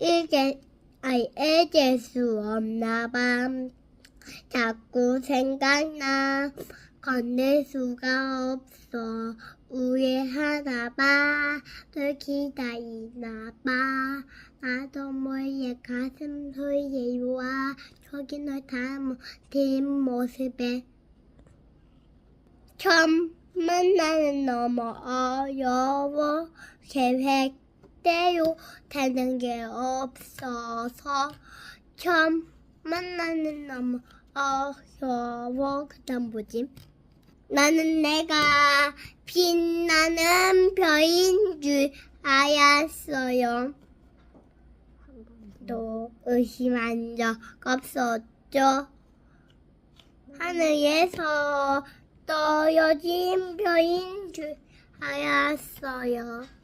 이게 아이 잊을 수 없나 봐. 자꾸 생각나 건넬 수가 없어 우회하나 봐. 널 기다리나 봐. 나도 모르게 가슴 소리에 와. 저기 널 담은 뒷모습에 처음 만나는 너무 어려워 계획 대로 되는 게 없어서 처음 만나는 너무 어려워 그다음 뭐지? 나는 내가 빛나는 별인 줄 알았어요. 또 의심한 적 없었죠. 하늘에서 떨어진 별인 줄 알았어요.